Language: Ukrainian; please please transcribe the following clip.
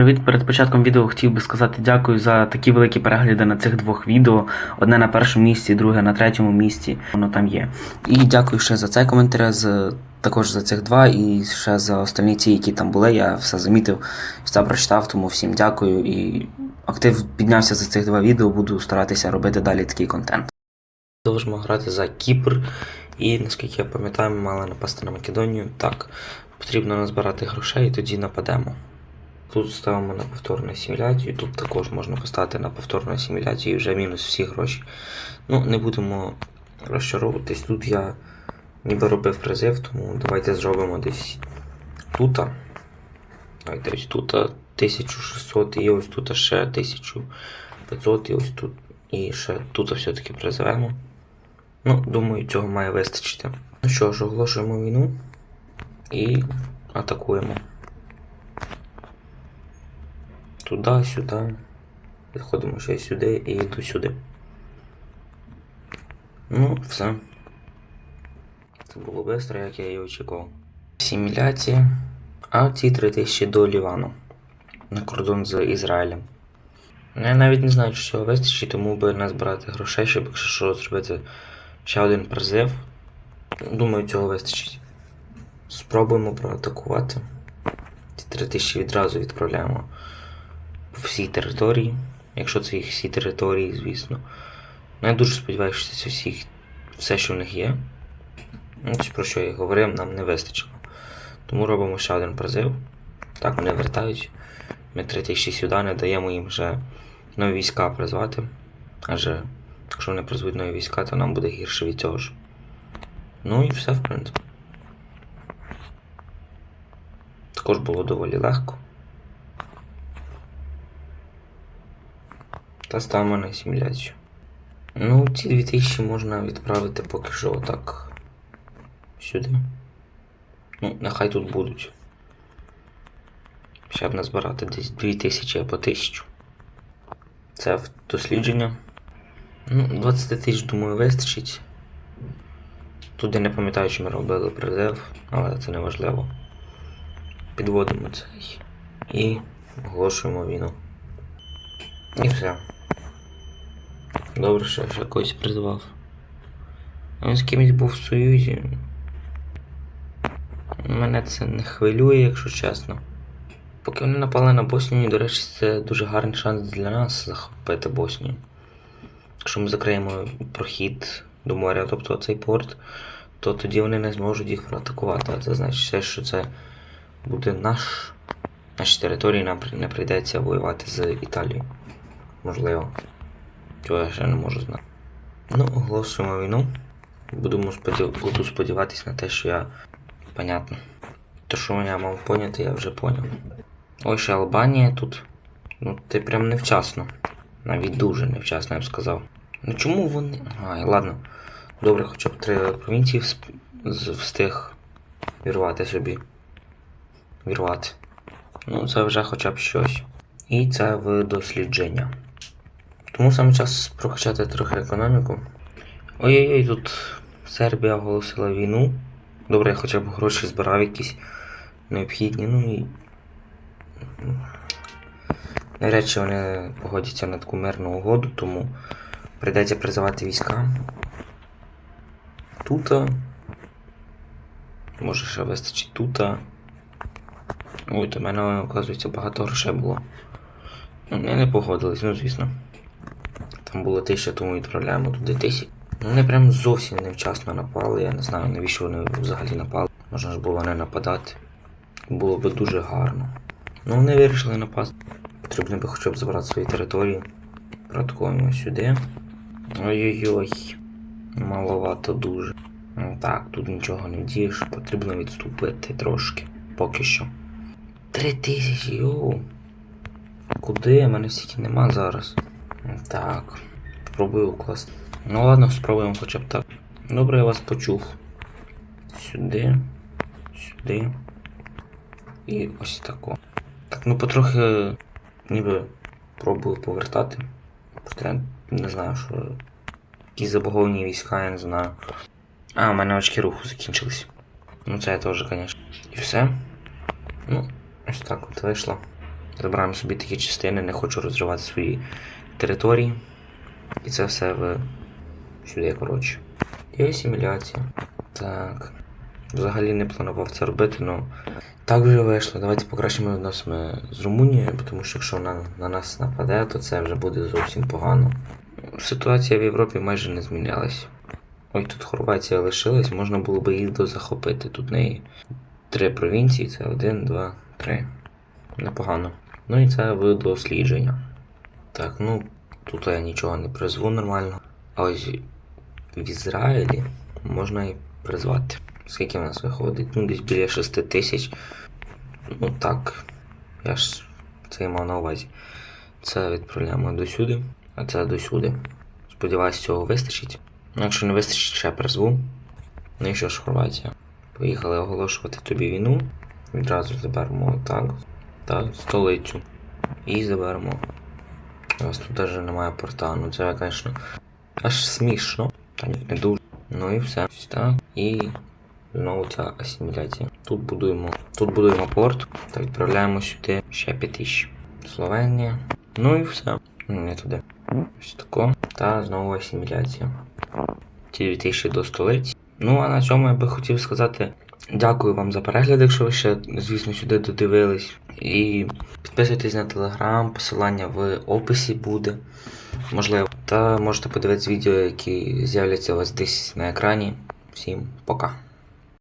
Привіт, перед початком відео хотів би сказати дякую за такі великі перегляди на цих двох відео. Одне на першому місці, друге на третьому місці. Воно там є. І дякую ще за цей коментар, з, також за цих два, і ще за остальні ті, які там були. Я все замітив, все прочитав, тому всім дякую. І актив піднявся за цих два відео, буду старатися робити далі такий контент. Продовжимо грати за Кіпр. І наскільки я пам'ятаю, ми мали напасти на Македонію. Так, потрібно назбирати грошей і тоді нападемо. Тут ставимо на повторну асиміляцію, тут також можна поставити на повторну асиміляцію і вже мінус всі гроші. Ну, не будемо розчаровуватись. Тут я ніби робив призив, тому давайте зробимо десь тут. Давайте ось тут 1600 і ось тут ще 1500 і ось тут. І ще тут все-таки призивемо. Ну, думаю, цього має вистачити. Ну що ж, оголошуємо війну і атакуємо. Туди, сюди. Підходимо ще сюди і йду сюди. Ну, все. Це було швидко, як я і очікував. Асиміляція. А ці 3000 до Лівану. На кордон з Ізраїлем. Ну, Я навіть не знаю, чи цього вистачить, тому би назбирати грошей, щоб якщо що зробити ще один призив. Думаю, цього вистачить. Спробуємо проатакувати. Ці 3000 відразу відправляємо всій території. Якщо це їх всі території, звісно. Ну, я дуже сподіваюся, що це всіх, все, що в них є. Ну, ось про що я говорив, нам не вистачило. Тому робимо ще один призив. Так, вони вертають. Ми 3000 сюди не даємо їм вже нові війська призвати. Адже якщо вони призвуть нові війська, то нам буде гірше від цього ж. Ну і все, в принципі. Також було доволі легко. Та ставимо на асиміляцію. Ну, ці 2000 можна відправити поки що отак сюди. Ну, нехай тут будуть. Ще б назбирати десь 2000 або 1000. Це в дослідження. Ну, 20 тисяч, думаю, вистачить. Тут я не пам'ятаю, чи ми робили призив, але це не важливо. Підводимо цей і оголошуємо війну. І все. Добре, що ще когось призвав. Він з кимось був в Союзі. Мене це не хвилює, якщо чесно. Поки вони напали на Боснію, до речі, це дуже гарний шанс для нас захопити Боснію. Якщо ми закриємо прохід до моря, тобто цей порт, то тоді вони не зможуть їх проатакувати. А це значить, що це буде наш. Наші території нам не прийдеться воювати з Італією. Можливо. Цього я ще не можу знати. Ну, оголошуємо війну. Будемо сподів... Буду сподіватися на те, що я. Понятно. Те, що я мав поняти, я вже поняв. Ой, ще Албанія тут. Ну, ти прям невчасно. Навіть дуже невчасно, я б сказав. Ну чому вони. Ай, ладно. Добре, хоча б три провінції встиг вірвати собі. Вірвати. Ну, це вже хоча б щось. І це в дослідження. Тому саме час прокачати трохи економіку. Ой-ой-ой, тут Сербія оголосила війну. Добре, я хоча б гроші збирав якісь необхідні, ну і. Навряд чи вони погодяться на таку мирну угоду, тому прийдеться призивати війська. Тута. Може ще вистачить тута. Ой, до мене, оказується, багато грошей було. Ну, не погодились, ну звісно. Там було тисяча, тому відправляємо туди тисяч. Ну, Вони прям зовсім невчасно напали. Я не знаю, навіщо вони взагалі напали. Можна ж було не нападати. Було би дуже гарно. Ну, вони вирішили напасти. Потрібно би хоча б забрати свої території. Проткуємо сюди. Ой-ой-ой. Маловато дуже. Ну так, тут нічого не вдієш. Потрібно відступити трошки. Поки що. Три тисячі, йоу. Куди? У мене стільки нема зараз. Так. Спробую укласти. Ну ладно, спробуємо хоча б так. Добре, я вас почув. Сюди. Сюди. І ось тако. Так, ну потрохи ніби пробую повертати. Проте не знаю, що. Якісь забаговані війська, я не знаю. А, у мене очки руху закінчились. Ну це я теж, звісно. І все. Ну, ось так от вийшло. Забираємо собі такі частини, не хочу розривати свої території. І це все в сюди, коротше. І асиміляція. Так. Взагалі не планував це робити, але так вже вийшло. Давайте покращимо відносини з Румунією, тому що якщо вона на нас нападе, то це вже буде зовсім погано. Ситуація в Європі майже не змінялась. Ой, тут Хорватія лишилась, можна було би її дозахопити. Тут неї три провінції, це один, два, три. Непогано. Ну і це дослідження. Так, ну тут я нічого не призву нормально. А ось в Ізраїлі можна і призвати. Скільки в нас виходить? Ну, десь біля 6 тисяч. Ну так. Я ж це мав на увазі. Це відправляємо досюди, а це досюди. Сподіваюсь, цього вистачить. Ну, якщо не вистачить, ще призву. Ну і що ж, Хорватія. Поїхали оголошувати тобі війну. Відразу заберемо так. Так, столицю. І заберемо. У нас тут навіть немає порта. Ну це, звісно, аж смішно. Та ні, не дуже. Ну і все. Так. І знову ця асиміляція. Тут будуємо. Тут будуємо порт. Та відправляємо сюди ще 5000. Словенія. Ну і все. Не туди. Ось тако. Та знову асиміляція. Ті 2000 до столиці. Ну, а на цьому я би хотів сказати дякую вам за перегляд, якщо ви ще, звісно, сюди додивились. І підписуйтесь на телеграм, посилання в описі буде. Можливо. Та можете подивитися відео, які з'являться у вас десь на екрані. Всім пока.